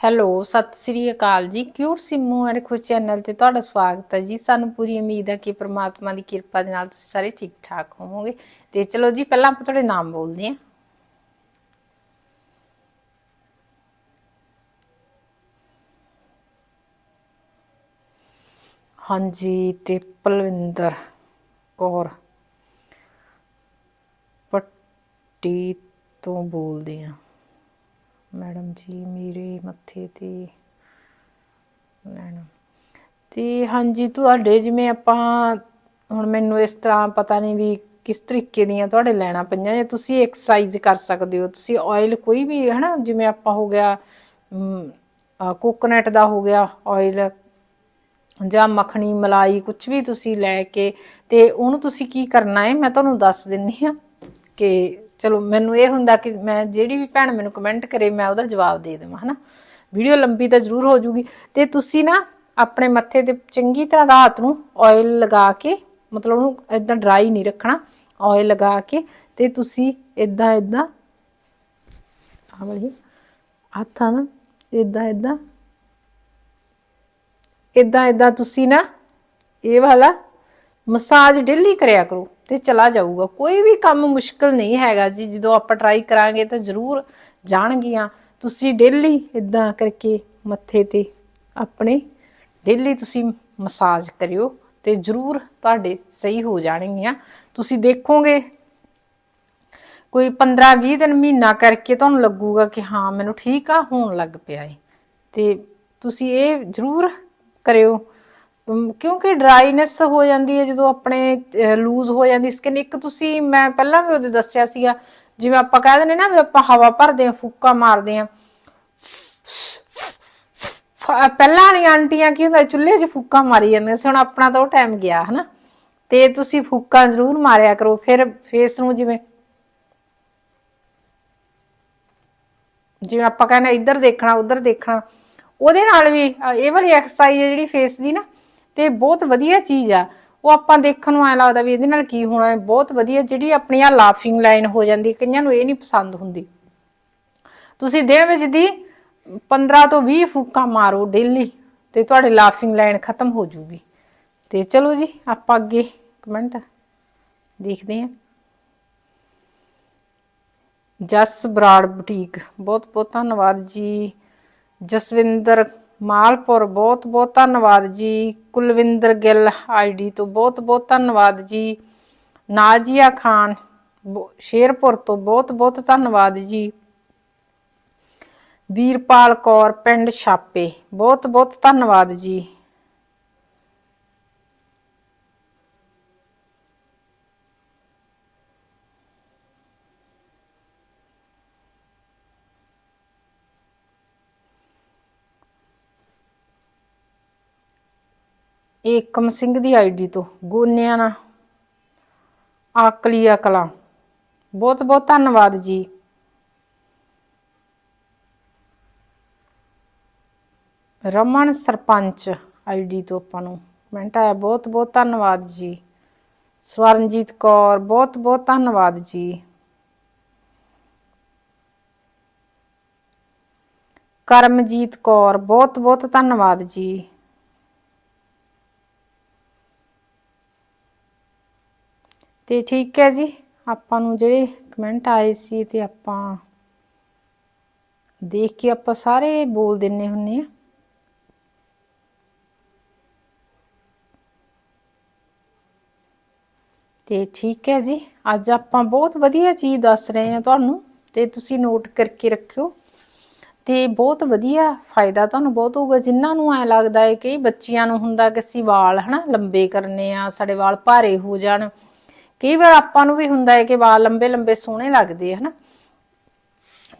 Hello, Sat Sri ਅਕਾਲ ਜੀ। Cute Simmu and Khush channel ਤੇ ਤੁਹਾਡਾ ਸਵਾਗਤ ਹੈ ਜੀ। ਸਾਨੂੰ ਪੂਰੀ ਉਮੀਦ ਹੈ ਕਿ ਪ੍ਰਮਾਤਮਾ ਦੀ ਕਿਰਪਾ ਦੇ ਨਾਲ ਤੁਸੀਂ ਸਾਰੇ ਠੀਕ ਠਾਕ ਹੋਵੋਗੇ। ਤੇ ਚਲੋ ਜੀ, ਪਹਿਲਾਂ ਆਪਾਂ ਤੁਹਾਡੇ ਨਾਮ ਬੋਲਦੇ ਹਾਂ। ਹਾਂਜੀ, ਤੇ ਪਲਵਿੰਦਰ ਕੌਰ ਪੱਟੀ ਤੋਂ ਬੋਲਦੇ ਹਾਂ। ਮੈਡਮ ਜੀ, ਮੇਰੇ ਮੱਥੇ ਤੇ ਲੈਣਾ ਤੇ ਹਾਂਜੀ, ਤੁਹਾਡੇ ਜਿਵੇਂ ਆਪਾਂ ਹੁਣ ਮੈਨੂੰ ਇਸ ਤਰ੍ਹਾਂ ਪਤਾ ਨਹੀਂ ਵੀ ਕਿਸ ਤਰੀਕੇ ਦੀਆਂ ਤੁਹਾਡੇ ਲੈਣਾ ਪਈਆਂ ਜੇ ਤੁਸੀਂ ਐਕਸਰਸਾਈਜ਼ ਕਰ ਸਕਦੇ ਹੋ। ਤੁਸੀਂ ਆਇਲ ਕੋਈ ਵੀ, ਹਨਾ, ਜਿਵੇਂ ਆਪਾਂ ਹੋ ਗਿਆ ਕੋਕੋਨਟ ਦਾ ਹੋ ਗਿਆ ਆਇਲ ਜਾਂ ਮੱਖਣੀ, ਮਲਾਈ ਕੁਝ ਵੀ ਤੁਸੀਂ ਲੈ ਕੇ ਤੇ ਉਹਨੂੰ ਤੁਸੀਂ ਕੀ ਕਰਨਾ ਹੈ? ਮੈਂ ਤੁਹਾਨੂੰ ਦੱਸ ਦਿੰਨੀ ਆ ਕਿ ਚਲੋ, ਮੈਨੂੰ ਇਹ ਹੁੰਦਾ ਕਿ ਮੈਂ ਜਿਹੜੀ ਵੀ ਭੈਣ ਮੈਨੂੰ ਕਮੈਂਟ ਕਰੇ, ਮੈਂ ਉਹਦਾ ਜਵਾਬ ਦੇ ਦੇਵਾਂ, ਹਨਾ? ਵੀਡੀਓ ਲੰਬੀ ਤਾਂ ਜ਼ਰੂਰ ਹੋ ਜੂਗੀ। ਤੇ ਤੁਸੀਂ ਨਾ ਆਪਣੇ ਮੱਥੇ ਤੇ ਚੰਗੀ ਤਰ੍ਹਾਂ ਰਾਤ ਨੂੰ ਆਇਲ ਲਗਾ ਕੇ, ਮਤਲਬ ਉਹਨੂੰ ਇਦਾਂ ਡਰਾਈ ਨਹੀਂ ਰੱਖਣਾ ਆਇਲ ਲਗਾ ਕੇ ਤੇ ਤੁਸੀਂ ਇਦਾਂ ਇਦਾਂ ਆਹ ਵਾਲੀ, ਹੱਥਾਂ ਨਾਲ ਇਦਾਂ ਇਦਾਂ ਇਦਾਂ ਇਦਾਂ ਤੁਸੀਂ ਨਾ ਇਹ ਵਾਲਾ ਮਸਾਜ ਡੇਲੀ ਕਰਿਆ ਕਰੋ। ਤੇ ਚਲਾ ਜਾਊਗਾ। ਕੋਈ ਵੀ ਕੰਮ ਮੁਸ਼ਕਲ ਨਹੀਂ ਹੈਗਾ ਜੀ। ਜਦੋਂ ਆਪਾਂ ਟਰਾਈ ਕਰਾਂਗੇ ਤਾਂ ਜ਼ਰੂਰ ਜਾਣਗੀਆਂ। ਤੁਸੀਂ ਡੇਲੀ ਇਦਾਂ ਕਰਕੇ ਮੱਥੇ ਤੇ ਆਪਣੇ ਡੇਲੀ ਤੁਸੀਂ ਮਸਾਜ ਕਰਿਓ ਤੇ ਜ਼ਰੂਰ ਤੁਹਾਡੇ ਸਹੀ ਹੋ ਜਾਣਗੀਆਂ। ਤੁਸੀਂ ਦੇਖੋਗੇ, ਕੋਈ 15 20 ਦਿਨ ਮਹੀਨਾ ਕਰਕੇ ਤੁਹਾਨੂੰ ਲੱਗੂਗਾ ਕਿ ਹਾਂ, ਮੈਨੂੰ ਠੀਕ ਆ, ਹੋਣ ਲੱਗ ਪਿਆ ਏ। ਤੇ ਤੁਸੀਂ ਇਹ ਜ਼ਰੂਰ ਕਰਿਓ। ਕਿਉਂਕਿ ਡਰਾਈਨੈਸ ਹੋ ਜਾਂਦੀ ਹੈ ਜਦੋਂ ਆਪਣੇ ਲੂਜ਼ ਹੋ ਜਾਂਦੀ ਸਕਿਨ ਇੱਕ ਤੁਸੀਂ, ਮੈਂ ਪਹਿਲਾਂ ਵੀ ਉਹਦੇ ਦੱਸਿਆ ਸੀਗਾ, ਜਿਵੇਂ ਆਪਾਂ ਕਹਿ ਦਿੰਦੇ ਨਾ ਵੀ ਆਪਾਂ ਹਵਾ ਭਰਦੇ ਆ ਫੂਕਾ ਮਾਰਦੇ ਆ ਪਹਿਲਾਂ ਵਾਲੀਆਂ ਆਂਟੀਆਂ ਕੀ ਹੁੰਦਾ, ਚੁੱਲ੍ਹੇ 'ਚ ਫੂਕਾ ਮਾਰੀ ਜਾਂਦੀਆਂ ਸੀ, ਹੁਣ ਆਪਣਾ ਤਾਂ ਉਹ ਟਾਈਮ ਗਿਆ, ਹਨਾ। ਤੇ ਤੁਸੀਂ ਫੂਕਾ ਜ਼ਰੂਰ ਮਾਰਿਆ ਕਰੋ, ਫਿਰ ਫੇਸ ਨੂੰ ਜਿਵੇਂ ਜਿਵੇਂ ਆਪਾਂ ਕਹਿੰਦੇ ਇੱਧਰ ਦੇਖਣਾ, ਉੱਧਰ ਦੇਖਣਾ। ਉਹਦੇ ਨਾਲ ਵੀ ਇਹ ਵਾਲੀ ਐਕਸਰਸਾਈਜ਼ ਜਿਹੜੀ ਫੇਸ ਦੀ ਨਾ ਤੇ ਬਹੁਤ ਵਧੀਆ ਚੀਜ਼ ਆ। ਉਹ ਆਪਾਂ ਦੇਖਣ ਨੂੰ ਐ ਲੱਗਦਾ ਵੀ ਇਹਦੇ ਨਾਲ ਕੀ ਹੋਣਾ ਹੈ। ਬਹੁਤ ਵਧੀਆ ਜਿਹੜੀ ਆਪਣੀ ਆ ਲਾਫਿੰਗ ਲਾਈਨ ਹੋ ਜਾਂਦੀ, ਕਈਆਂ ਨੂੰ ਇਹ ਨਹੀਂ ਪਸੰਦ ਹੁੰਦੀ। ਤੁਸੀਂ ਦਿਨ ਵਿੱਚ ਦੀ 15 ਤੋਂ 20 ਫੂਕਾਂ ਮਾਰੋ ਡੇਲੀ ਤੇ ਤੁਹਾਡੀ ਲਾਫਿੰਗ ਲਾਈਨ ਖਤਮ ਹੋ ਜੂਗੀ। ਤੇ ਚਲੋ ਜੀ, ਆਪਾਂ ਅੱਗੇ ਕਮੈਂਟ ਦੇਖਦੇ ਹਾਂ। ਜਸ ਬਰਾੜ ਬੁਟੀਕ ਬਹੁਤ ਬਹੁਤ ਧੰਨਵਾਦ ਜੀ। ਜਸਵਿੰਦਰ ਮਾਲਪੁਰ, ਬਹੁਤ ਬਹੁਤ ਧੰਨਵਾਦ ਜੀ। ਕੁਲਵਿੰਦਰ ਗਿੱਲ ਆਈਡੀ ਤੋਂ ਬਹੁਤ ਬਹੁਤ ਧੰਨਵਾਦ ਜੀ। ਨਾਜੀਆ ਖਾਨ ਸ਼ੇਰਪੁਰ ਤੋਂ ਬਹੁਤ ਬਹੁਤ ਧੰਨਵਾਦ ਜੀ। ਵੀਰਪਾਲ ਕੌਰ, ਪਿੰਡ ਛਾਪੇ, ਬਹੁਤ ਬਹੁਤ ਧੰਨਵਾਦ ਜੀ। ਏਕਮ ਸਿੰਘ ਦੀ ਆਈਡੀ ਤੋਂ। ਗੋਨਿਆਂ ਨਾਲ। ਆਕਲੀ ਅਕਲਾਂ। ਬਹੁਤ ਬਹੁਤ ਧੰਨਵਾਦ ਜੀ। ਰਮਨ ਸਰਪੰਚ ਆਈਡੀ ਤੋਂ ਆਪਾਂ ਨੂੰ। ਕਮੈਂਟ ਆਇਆ। ਬਹੁਤ ਬਹੁਤ ਧੰਨਵਾਦ ਜੀ। ਸਵਰਨਜੀਤ ਕੌਰ, ਬਹੁਤ ਬਹੁਤ ਧੰਨਵਾਦ ਜੀ। ਕਰਮਜੀਤ ਕੌਰ, ਬਹੁਤ ਬਹੁਤ ਧੰਨਵਾਦ ਜੀ। ਤੇ ਠੀਕ ਹੈ ਜੀ, ਆਪਾਂ ਨੂੰ ਜਿਹੜੇ ਕਮੈਂਟ ਆਏ ਸੀ ਤੇ ਆਪਾਂ ਦੇਖ ਕੇ ਆਪਾਂ ਸਾਰੇ ਬੋਲ ਦਿੰਨੇ ਹੁੰਨੇ ਆ। ਤੇ ਠੀਕ ਹੈ ਜੀ, ਅੱਜ ਆਪਾਂ ਬਹੁਤ ਵਧੀਆ ਚੀਜ਼ ਦੱਸ ਰਹੇ ਹਾਂ ਤੁਹਾਨੂੰ ਤੇ ਤੁਸੀਂ ਨੋਟ ਕਰਕੇ ਰੱਖਿਓ। ਤੇ ਬਹੁਤ ਵਧੀਆ ਫਾਇਦਾ ਤੁਹਾਨੂੰ ਬਹੁਤ ਹੋਊਗਾ, ਜਿਨ੍ਹਾਂ ਨੂੰ ਐ ਲੱਗਦਾ ਹੈ ਕਿ ਬੱਚਿਆਂ ਨੂੰ ਹੁੰਦਾ ਕਿ ਅਸੀਂ ਵਾਲ ਹਨਾ ਲੰਬੇ ਕਰਨੇ ਆ, ਸਾਡੇ ਵਾਲ ਭਾਰੇ ਹੋ ਜਾਣ। ਕਈ ਵਾਰ ਆਪਾਂ ਨੂੰ ਵੀ ਹੁੰਦਾ ਹੈ ਕਿ ਵਾਲ ਲੰਬੇ ਲੰਬੇ ਸੋਹਣੇ ਲੱਗਦੇ ਹਨਾ?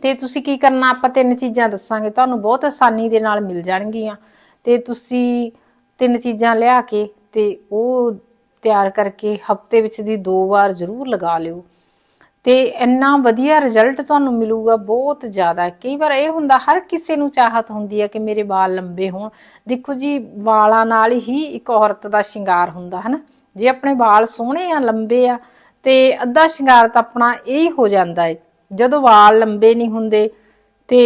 ਤੇ ਤੁਸੀਂ ਕੀ ਕਰਨਾ, ਆਪਾਂ ਤਿੰਨ ਚੀਜ਼ਾਂ ਦੱਸਾਂਗੇ, ਤੁਹਾਨੂੰ ਬਹੁਤ ਆਸਾਨੀ ਦੇ ਨਾਲ ਮਿਲ ਜਾਣਗੀਆਂ। ਤੇ ਤੁਸੀਂ ਤਿੰਨ ਚੀਜ਼ਾਂ ਲਿਆ ਕੇ ਤੇ ਉਹ ਤਿਆਰ ਕਰਕੇ ਹਫ਼ਤੇ ਵਿੱਚ ਦੀ ਦੋ ਵਾਰ ਜ਼ਰੂਰ ਲਗਾ ਲਿਓ। ਤੇ ਇੰਨਾ ਵਧੀਆ ਰਿਜ਼ਲਟ ਤੁਹਾਨੂੰ ਮਿਲੂਗਾ, ਬਹੁਤ ਜ਼ਿਆਦਾ। ਕਈ ਵਾਰ ਇਹ ਹੁੰਦਾ, ਹਰ ਕਿਸੇ ਨੂੰ ਚਾਹਤ ਹੁੰਦੀ ਹੈ ਕਿ ਮੇਰੇ ਵਾਲ ਲੰਬੇ ਹੋਣ। ਦੇਖੋ ਜੀ, ਵਾਲਾਂ ਨਾਲ ਹੀ ਇੱਕ ਔਰਤ ਦਾ ਸ਼ਿੰਗਾਰ ਹੁੰਦਾ ਹੈ ਨਾ ਜੇ ਆਪਣੇ ਵਾਲ ਸੋਹਣੇ ਆ, ਲੰਬੇ ਆ, ਤੇ ਅੱਧਾ ਸ਼ਿੰਗਾਰ ਤਾਂ ਆਪਣਾ ਇਹ ਹੀ ਹੋ ਜਾਂਦਾ ਹੈ ਜਦੋਂ ਵਾਲ ਲੰਬੇ ਨਹੀਂ ਹੁੰਦੇ, ਤੇ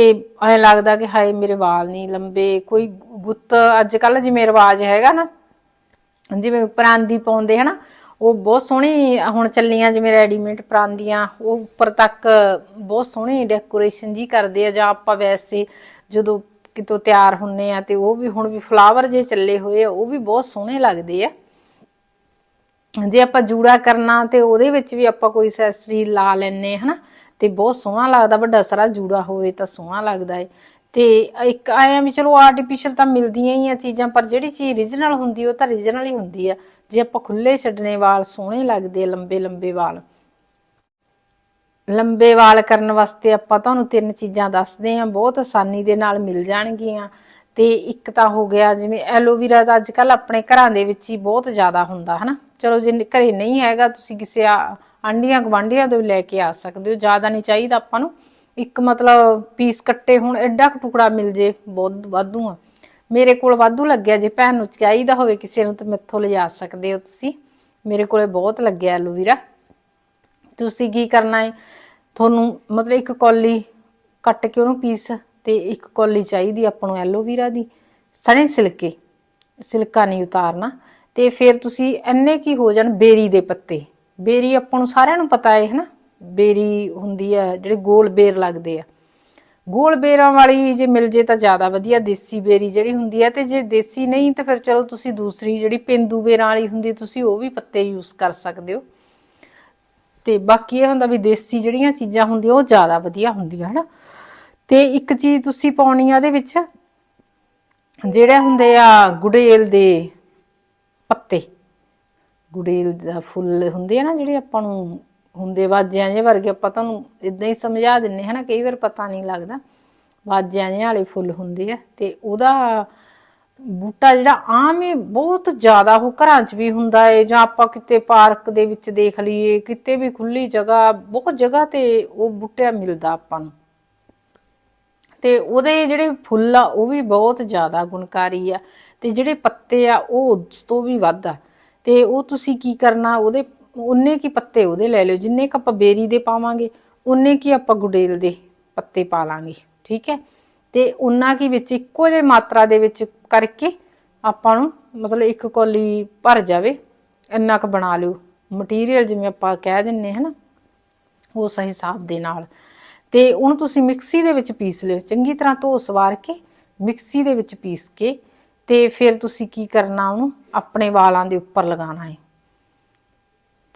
ਐ ਲੱਗਦਾ ਕਿ ਹਾਏ, ਮੇਰੇ ਵਾਲ ਨਹੀਂ ਲੰਬੇ, ਕੋਈ ਗੁੱਤ ਅੱਜ ਕੱਲ ਜਿਵੇਂ ਰਿਵਾਜ ਹੈਗਾ ਨਾ, ਜਿਵੇਂ ਪਰਾਂਦੀ ਪਾਉਂਦੇ ਹਨਾ, ਉਹ ਬਹੁਤ ਸੋਹਣੀ ਹੁਣ ਚੱਲੀਆਂ ਜਿਵੇਂ ਰੈਡੀਮੇਡ ਪਰਾਂਦੀਆਂ, ਉਹ ਉੱਪਰ ਤੱਕ ਬਹੁਤ ਸੋਹਣੀ ਡੈਕੋਰੇਸ਼ਨ ਜੀ ਕਰਦੇ ਆ, ਜਾਂ ਆਪਾਂ ਵੈਸੇ ਜਦੋਂ ਕਿਤੋਂ ਤਿਆਰ ਹੁੰਨੇ ਆ, ਤੇ ਉਹ ਵੀ ਹੁਣ ਵੀ ਫਲਾਵਰ ਜੇ ਚੱਲੇ ਹੋਏ ਆ, ਉਹ ਵੀ ਬਹੁਤ ਸੋਹਣੇ ਲੱਗਦੇ ਆ। ਜੇ ਆਪਾਂ ਜੂੜਾ ਕਰਨਾ ਤੇ ਉਹਦੇ ਵਿੱਚ ਵੀ ਆਪਾਂ ਕੋਈ ਐਕਸੈਸਰੀ ਲਾ ਲੈਨੇ ਹਨਾ? ਤੇ ਬਹੁਤ ਸੋਹਣਾ ਲੱਗਦਾ, ਵੱਡਾ ਸਾਰਾ ਜੂੜਾ ਹੋਵੇ ਤਾਂ ਸੋਹਣਾ ਲੱਗਦਾ ਏ। ਤੇ ਇੱਕ ਆਇਆ ਵੀ ਚਲੋ ਆਰਟੀਫੀਸ਼ੀਅਲ ਤਾਂ ਮਿਲਦੀਆਂ ਹੀ ਆ ਚੀਜ਼ਾਂ, ਪਰ ਜਿਹੜੀ ਚੀਜ਼ origignal ਹੁੰਦੀ ਉਹ ਤਾਂ origignal ਹੀ ਹੁੰਦੀ ਆ। ਜੇ ਆਪਾਂ ਖੁੱਲੇ ਛੱਡਨੇ ਵਾਲ, ਸੋਹਣੇ ਲੱਗਦੇ ਆ ਲੰਬੇ ਲੰਬੇ ਵਾਲ। ਲੰਬੇ ਵਾਲ ਕਰਨ ਵਾਸਤੇ ਆਪਾਂ ਤੁਹਾਨੂੰ ਤਿੰਨ ਚੀਜ਼ਾਂ ਦੱਸਦੇ ਹਾਂ, ਬਹੁਤ ਆਸਾਨੀ ਦੇ ਨਾਲ ਮਿਲ ਜਾਣਗੀਆਂ। ਤੇ ਇੱਕ ਤਾਂ ਹੋ ਗਿਆ, ਜਿਵੇਂ ਐਲੋਵੀਰਾ ਦਾ ਅੱਜ ਕੱਲ ਆਪਣੇ ਘਰਾਂ ਦੇ ਵਿੱਚ ਹੀ ਬਹੁਤ ਜ਼ਿਆਦਾ ਹੁੰਦਾ, ਹਨਾ? ਚਲੋ ਜੇ ਘਰੇ ਨਹੀਂ ਹੈਗਾ, ਤੁਸੀਂ ਕਿਸੇ ਆ- ਆਂਢੀਆਂ ਤੋਂ ਲੈ ਕੇ ਆ ਸਕਦੇ ਹੋ। ਜ਼ਿਆਦਾ ਨਹੀਂ ਚਾਹੀਦਾ ਆਪਾਂ ਨੂੰ। ਇੱਕ ਮਤਲਬ ਪੀਸ ਕੱਟੇ ਹੁਣ, ਐਡਾ ਕੁ ਟੁਕੜਾ ਮਿਲ ਜੇ, ਬਹੁਤ ਵਾਧੂ ਆ। ਮੇਰੇ ਕੋਲ ਵਾਧੂ ਲੱਗਿਆ, ਜੇ ਭੈਣ ਨੂੰ ਚਾਹੀਦਾ ਹੋਵੇ ਕਿਸੇ ਨੂੰ, ਤਾਂ ਮੈਥੋਂ ਲਿਜਾ ਸਕਦੇ ਹੋ ਤੁਸੀਂ। ਮੇਰੇ ਕੋਲੇ ਬਹੁਤ ਲੱਗਿਆ ਐਲੋਵੀਰਾ। ਤੁਸੀਂ ਕੀ ਕਰਨਾ ਹੈ ਤੁਹਾਨੂੰ ਮਤਲਬ ਇੱਕ ਕੌਲੀ ਕੱਟ ਕੇ ਉਹਨੂੰ ਪੀਸ ਤੇ ਇੱਕ ਕੌਲੀ ਚਾਹੀਦੀ ਆਪਾਂ ਨੂੰ ਐਲੋਵੀਰਾ ਦੀ। ਸਣੇ ਸਿਲਕੇ। ਸਿਲਕਾ ਨਹੀਂ ਉਤਾਰਨਾ। ਤੇ ਫਿਰ ਤੁਸੀਂ ਇੰਨੇ ਕੀ ਹੋ ਜਾਣ ਬੇਰੀ ਦੇ ਪੱਤੇ। ਬੇਰੀ ਆਪਾਂ ਨੂੰ ਸਾਰਿਆਂ ਨੂੰ ਪਤਾ ਹੈ ਹਨਾ? ਬੇਰੀ ਹੁੰਦੀ ਹੈ ਜਿਹੜੇ ਗੋਲ ਬੇਰ ਲੱਗਦੇ ਆ। ਗੋਲ ਬੇਰਾਂ ਵਾਲੀ ਜੇ ਮਿਲ ਜੇ ਤਾਂ ਜ਼ਿਆਦਾ ਵਧੀਆ, ਦੇਸੀ ਬੇਰੀ ਜਿਹੜੀ ਹੁੰਦੀ ਹੈ ਤੇ ਜੇ ਦੇਸੀ ਨਹੀਂ ਤਾਂ ਫਿਰ ਚਲੋ ਤੁਸੀਂ ਦੂਸਰੀ ਜਿਹੜੀ ਪਿੰਦੂ ਬੇਰਾਂ ਵਾਲੀ ਹੁੰਦੀ, ਤੁਸੀਂ ਉਹ ਵੀ ਪੱਤੇ ਯੂਜ਼ ਕਰ ਸਕਦੇ ਹੋ। ਤੇ ਬਾਕੀ ਇਹ ਹੁੰਦਾ ਵੀ ਦੇਸੀ ਜਿਹੜੀਆਂ ਚੀਜ਼ਾਂ ਹੁੰਦੀਆਂ, ਉਹ ਜ਼ਿਆਦਾ ਵਧੀਆ ਹੁੰਦੀਆਂ, ਹਨਾ? ਤੇ ਇੱਕ ਚੀਜ਼ ਤੁਸੀਂ ਪਾਉਣੀ ਆ ਇਹਦੇ ਵਿੱਚ, ਜਿਹੜੇ ਹੁੰਦੇ ਆ ਗੁੜੇਲ ਦੇ ਪੱਤੇ। ਗੁੜੇਲ ਦਾ ਫੁੱਲ ਹੁੰਦੇ ਆ ਨਾ ਜਿਹੜੇ ਆਪਾਂ ਨੂੰ ਹੁੰਦੇ, ਵਾਜਿਆਂ ਜੇ ਵਰਗੇ, ਆਪਾਂ ਤੁਹਾਨੂੰ ਇਦਾਂ ਹੀ ਸਮਝਾ ਦਿੰਨੇ ਹਨਾ ਕਈ ਵਾਰ ਪਤਾ ਨਹੀਂ ਲੱਗਦਾ। ਵਾਜਿਆਂ ਜਿਹੇ ਵਾਲੇ ਫੁੱਲ ਹੁੰਦੇ ਆ ਤੇ ਉਹਦਾ ਬੂਟਾ ਜਿਹੜਾ ਆਮ ਹੀ ਬਹੁਤ ਜ਼ਿਆਦਾ ਉਹ ਘਰਾਂ 'ਚ ਵੀ ਹੁੰਦਾ ਏ, ਜਾਂ ਆਪਾਂ ਕਿਤੇ ਪਾਰਕ ਦੇ ਵਿੱਚ ਦੇਖ ਲਈਏ, ਕਿਤੇ ਵੀ ਖੁੱਲੀ ਜਗ੍ਹਾ, ਬਹੁਤ ਜਗ੍ਹਾ ਤੇ ਉਹ ਬੂਟਾ ਮਿਲਦਾ ਆਪਾਂ ਨੂੰ। ਤੇ ਉਹਦੇ ਜਿਹੜੇ ਫੁੱਲ ਆ, ਉਹ ਵੀ ਬਹੁਤ ਜ਼ਿਆਦਾ ਗੁਣਕਾਰੀ ਆ। ਤੇ ਜਿਹੜੇ ਪੱਤੇ ਆ, ਉਹ ਉਸ ਤੋਂ ਵੀ ਵੱਧ ਆ। ਤੇ ਉਹ ਤੁਸੀਂ ਕੀ ਕਰਨਾ, ਉਹਦੇ ਉਨੇ ਕੀ ਪੱਤੇ ਉਹਦੇ ਲੈ ਲਿਓ, ਜਿੰਨੇ ਕ ਆਪਾਂ ਬੇਰੀ ਦੇ ਪਾਵਾਂਗੇ ਉਨੇ ਕੀ ਆਪਾਂ ਗੁਡੇਲ ਦੇ ਪੱਤੇ ਪਾ ਲਾਂਗੇ, ਠੀਕ ਹੈ? ਤੇ ਉਨਾ ਕੀ ਵਿੱਚ ਇੱਕੋ ਜਿਹੀ ਮਾਤਰਾ ਦੇ ਵਿੱਚ ਕਰਕੇ ਆਪਾਂ ਨੂੰ ਮਤਲਬ ਇੱਕ ਕੌਲੀ ਭਰ ਜਾਵੇ, ਇੰਨਾ ਕ ਬਣਾ ਲਿਓ। ਮਟੀਰੀਅਲ ਜਿਵੇਂ ਆਪਾਂ ਕਹਿ ਦਿੰਨੇ ਹਨਾ, ਉਸ ਹਿਸਾਬ ਦੇ ਨਾਲ। ਤੇ ਉਹਨੂੰ ਤੁਸੀਂ ਮਿਕਸੀ ਦੇ ਵਿੱਚ ਪੀਸ ਲਿਓ। ਚੰਗੀ ਤਰ੍ਹਾਂ ਧੋ ਸਵਾਰ ਕੇ ਮਿਕਸੀ ਦੇ ਵਿੱਚ ਪੀਸ ਕੇ ਤੇ ਫਿਰ ਤੁਸੀਂ ਕੀ ਕਰਨਾ ਉਹਨੂੰ? ਆਪਣੇ ਵਾਲਾਂ ਦੇ ਉੱਪਰ ਲਗਾਉਣਾ ਹੈ।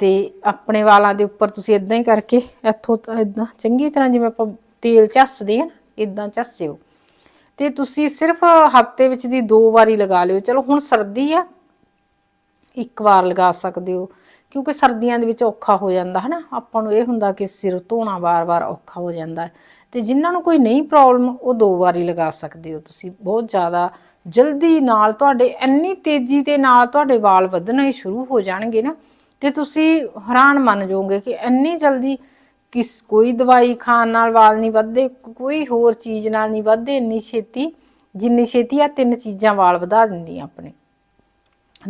ਤੇ ਆਪਣੇ ਵਾਲਾਂ ਦੇ ਉੱਪਰ ਤੁਸੀਂ ਇਦਾਂ ਹੀ ਕਰਕੇ, ਇੱਥੋਂ ਇਦਾਂ ਚੰਗੀ ਤਰ੍ਹਾਂ ਜਿਵੇਂ ਆਪਾਂ ਤੇਲ ਝੱਸਦੇ ਆ ਇਦਾਂ ਝੱਸਿਓ ਤੇ ਤੁਸੀਂ ਸਿਰਫ ਹਫ਼ਤੇ ਵਿੱਚ ਦੀ ਦੋ ਵਾਰੀ ਲਗਾ ਲਿਓ। ਚਲੋ ਹੁਣ ਸਰਦੀ ਆ, ਇੱਕ ਵਾਰ ਲਗਾ ਸਕਦੇ ਹੋ। ਕਿਉਂਕਿ ਸਰਦੀਆਂ ਦੇ ਵਿੱਚ ਔਖਾ ਹੋ ਜਾਂਦਾ ਹੈ ਨਾ ਆਪਾਂ ਨੂੰ ਇਹ ਹੁੰਦਾ ਕਿ ਸਿਰ ਧੋਣਾ ਵਾਰ-ਵਾਰ ਔਖਾ ਹੋ ਜਾਂਦਾ ਤੇ ਜਿਨ੍ਹਾਂ ਨੂੰ ਕੋਈ ਨਹੀਂ ਪ੍ਰੋਬਲਮ ਉਹ ਦੋ ਵਾਰੀ ਲਗਾ ਸਕਦੇ ਹੋ। ਤੁਸੀਂ ਬਹੁਤ ਜ਼ਿਆਦਾ ਜਲਦੀ ਨਾਲ ਤੁਹਾਡੇ, ਇੰਨੀ ਤੇਜ਼ੀ ਦੇ ਨਾਲ ਤੁਹਾਡੇ ਵਾਲ ਵਧਣੇ ਸ਼ੁਰੂ ਹੋ ਜਾਣਗੇ ਨਾ ਕਿ ਤੁਸੀਂ ਹੈਰਾਨ ਮੰਨ ਜਾਓਗੇ ਕਿ ਇੰਨੀ ਜਲਦੀ ਕਿਸ, ਕੋਈ ਦਵਾਈ ਖਾਣ ਨਾਲ ਵਾਲ ਨਹੀਂ ਵੱਧਦੇ, ਕੋਈ ਹੋਰ ਚੀਜ਼ ਨਾਲ ਨਹੀਂ ਵੱਧਦੇ, ਇੰਨੀ ਛੇਤੀ, ਜਿੰਨੀ ਛੇਤੀ ਆ ਤਿੰਨ ਚੀਜ਼ਾਂ ਵਾਲ ਵਧਾ ਦਿੰਦੀਆਂ ਆਪਣੇ।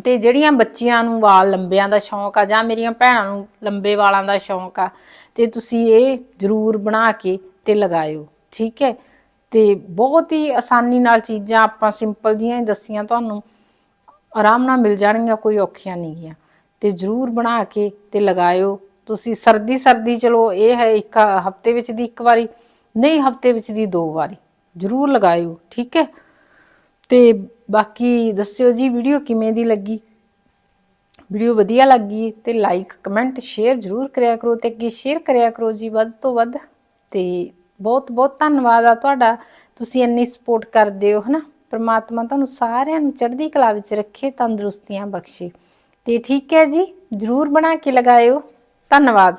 ਤੇ ਜਿਹੜੀਆਂ ਬੱਚੀਆਂ ਨੂੰ ਵਾਲ ਲੰਬਿਆਂ ਦਾ ਸ਼ੌਂਕ ਆ, ਜਾਂ ਮੇਰੀਆਂ ਭੈਣਾਂ ਨੂੰ ਲੰਬੇ ਵਾਲਾਂ ਦਾ ਸ਼ੌਂਕ ਆ, ਤੇ ਤੁਸੀਂ ਇਹ ਜ਼ਰੂਰ ਬਣਾ ਕੇ ਤੇ ਲਗਾਇਓ, ਠੀਕ ਹੈ? ਤੇ ਬਹੁਤ ਹੀ ਆਸਾਨੀ ਨਾਲ ਚੀਜ਼ਾਂ ਆਪਾਂ ਸਿੰਪਲ ਜੀਆਂ ਹੀ ਦੱਸੀਆਂ, ਤੁਹਾਨੂੰ ਆਰਾਮ ਨਾਲ ਮਿਲ ਜਾਣਗੀਆਂ, ਕੋਈ ਔਖੀਆਂ ਨਹੀਂ ਗੀਆਂ। ਤੇ ਜ਼ਰੂਰ ਬਣਾ ਕੇ ਤੇ ਲਗਾਇਓ। ਤੁਸੀਂ ਸਰਦੀ ਸਰਦੀ ਚਲੋ, ਇਹ ਹੈ ਇੱਕ ਹਫ਼ਤੇ ਵਿੱਚ ਦੀ ਇੱਕ ਵਾਰੀ, ਨਹੀਂ ਹਫ਼ਤੇ ਵਿੱਚ ਦੀ ਦੋ ਵਾਰੀ। ਜ਼ਰੂਰ ਲਗਾਇਓ, ਠੀਕ ਹੈ? ਤੇ ਬਾਕੀ ਦੱਸਿਓ ਜੀ, ਵੀਡੀਓ ਕਿਵੇਂ ਦੀ ਲੱਗੀ? ਵੀਡੀਓ ਵਧੀਆ ਲੱਗੀ ਤੇ ਲਾਈਕ ਕਮੈਂਟ ਸ਼ੇਅਰ ਜ਼ਰੂਰ ਕਰਿਆ ਕਰੋ ਤੇ ਅੱਗੇ ਸ਼ੇਅਰ ਕਰਿਆ ਕਰੋ ਜੀ, ਵੱਧ ਤੋਂ ਵੱਧ। ਤੇ ਬਹੁਤ ਬਹੁਤ ਧੰਨਵਾਦ ਆ ਤੁਹਾਡਾ। ਤੁਸੀਂ ਇੰਨੀ ਸਪੋਰਟ ਕਰਦੇ ਹੋ, ਹਨਾ? ਪ੍ਰਮਾਤਮਾ ਤੁਹਾਨੂੰ ਸਾਰਿਆਂ ਨੂੰ ਚੜ੍ਹਦੀ ਕਲਾ ਵਿੱਚ ਰੱਖੇ, ਤੰਦਰੁਸਤੀਆਂ ਬਖਸ਼ੇ। ਤੇ ਠੀਕ ਹੈ ਜੀ, ਜ਼ਰੂਰ ਬਣਾ ਕੇ ਲਗਾਇਓ। ਧੰਨਵਾਦ।